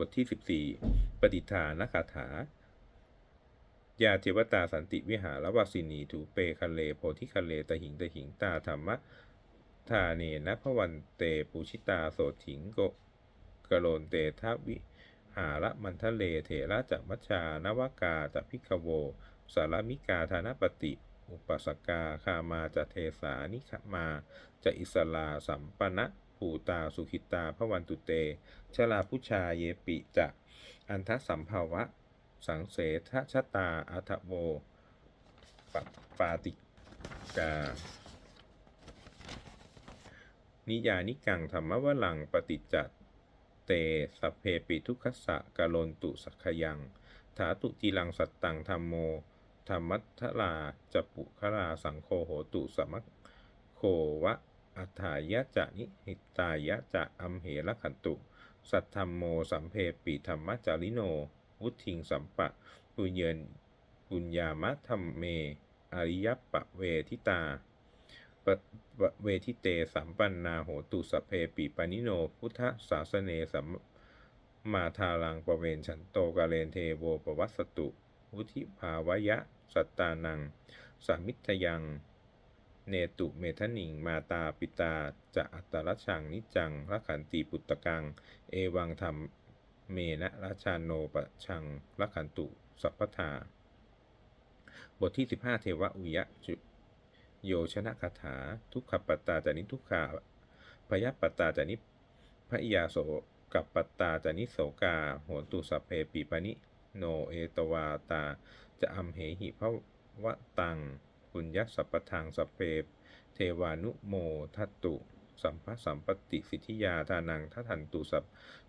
บทที่ 14 ปฏิฐานคาถา ยาเทวตาสันติวิหารวสินีถูเปคะเลโพธิคะเลตหิงตหิงตาธรรมะทาเนนะพวันเตปุชิตาโสถิงโกกโลนเตทวิหาระมันทะเลเถระจัมัชชานวกาจะพิกโว สารมิกาธานปติ อุปสกาคามาจะเทสานิขมาจะอิสลาสัมปณะ ภูตา สุขิตาพระวันตุเต ชลาพุชาเยปิจะอันทสัมภาวะ สังเสทชตาอัทโวปปาติกา นิยานิกังธรรมวลังปฏิจจเตสพเพปิทุกขสสะกะโลนตุสักขยัง ถาตุจีลังสัตตังธรรมโมธรรมัทลาจปุคลาสังโฆโหตุสมัคโควะ อัฏฐายะจะนิหิตายะจะอัมเหระขันตุ สัทธรรมโมสัมเพปิธรรมจาริโน วุทิงสัมปะ ปุญเยนปุญญามะธรรมเม อริยปะเวทิตาปะปะเวทิเตสัมปันนาโหตุสพเพปิปานิโน พุทธศาสเนสัมมาทาลังประเวนฉันโตกาเลนเทโวปวัสสตุ วุธิภาวะสัตตานัง สามิทยัง เนตุเมทนิงมาตาปิตาจะอัตตรชังนิจังรักขันติปุตตกัง เอวังธรรมเมนะราชาโนปะชังรักขันตุสัพพทา บทที่ 15 เทวะอุยะจุโยชนะคาถา ทุกขปตาจานิทุกขาพยปตาจานิพยาโสกับปตาจานิโสกาโหตุสัพเพปิปานิโนเอตวาตา จะอัมเหหิพระวะตัง ปุญญสัพพทังสพเพเทวานุโมทัตตุ สัมภสัมปติสิทธิยาทานังทัทันตุสัพ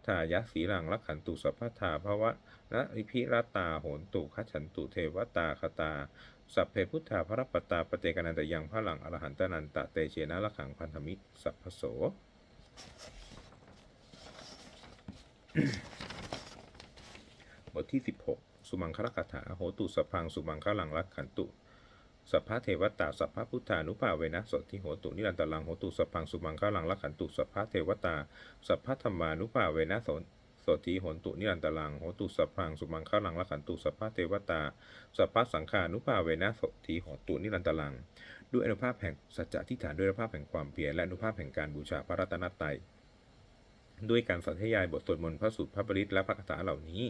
ทายะสีลังลักขันตุสัพพทาภวะนะริพิรตาโหนตุขัฉันตุเทวตาคตาสัพเพพุทธาพระปตาปเจกนันตยังพระหลังอรหันตนันตะเตเชนะละขังพันธมิสัพพโส บทที่ 16 สุมังคลคาถาโหตุสพพัง สุมังคลังรักขันตุ สัพพะเทวตา สัพพะพุทธานุภาเวนะสดทิโหตุนิรันตลังโหตุสัพพังสุมังคลังรักขันตุสัพพะเทวตา สัพพะธรรมานุภาเวนะสสดทิโหตุนิรันตลังโหตุสัพพังสุมังคลังรักขันตุสัพพะเทวตา สัพพะสังฆานุภาเวนะสดทิโหตุนิรันตลัง ด้วยอนุภาพแห่งสัจจะที่ฐานด้วยอนุภาพแห่งความเพียรและอนุภาพแห่งการบูชาพระรัตนตรัย ด้วยการสัทยายบทสวดมนต์พระสุตรพระปริตและพระคาถาเหล่านี้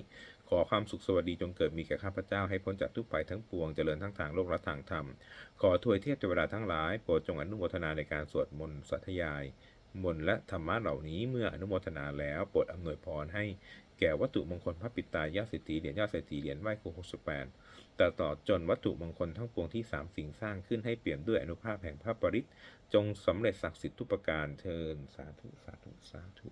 ขอความสุขสวัสดีจงเกิดมีแก่ข้าพเจ้าให้พ้นจากทุกภัยทั้งปวงเจริญทั้งทางโลกและทางธรรม ขอถวยเทพเทวดาทั้งหลายโปรดจงอนุโมทนาในการสวดมนต์สัทยาย มนต์และธรรมะเหล่านี้เมื่ออนุโมทนาแล้วโปรดอำนวยพรให้แก่วัตถุมงคลพระปิตายาสิทธิเหรียญยาเศรษฐีเหรียญไหว้ครูหกสิบแปดแต่ต่อจนวัตถุมงคลทั้งปวงที่สามสิ่งสร้างขึ้นให้เปี่ยมด้วยอนุภาพแห่งพระปริตจงสำเร็จศักดิ์สิทธิ์ทุกประการเทินสาธุสาธุสาธุ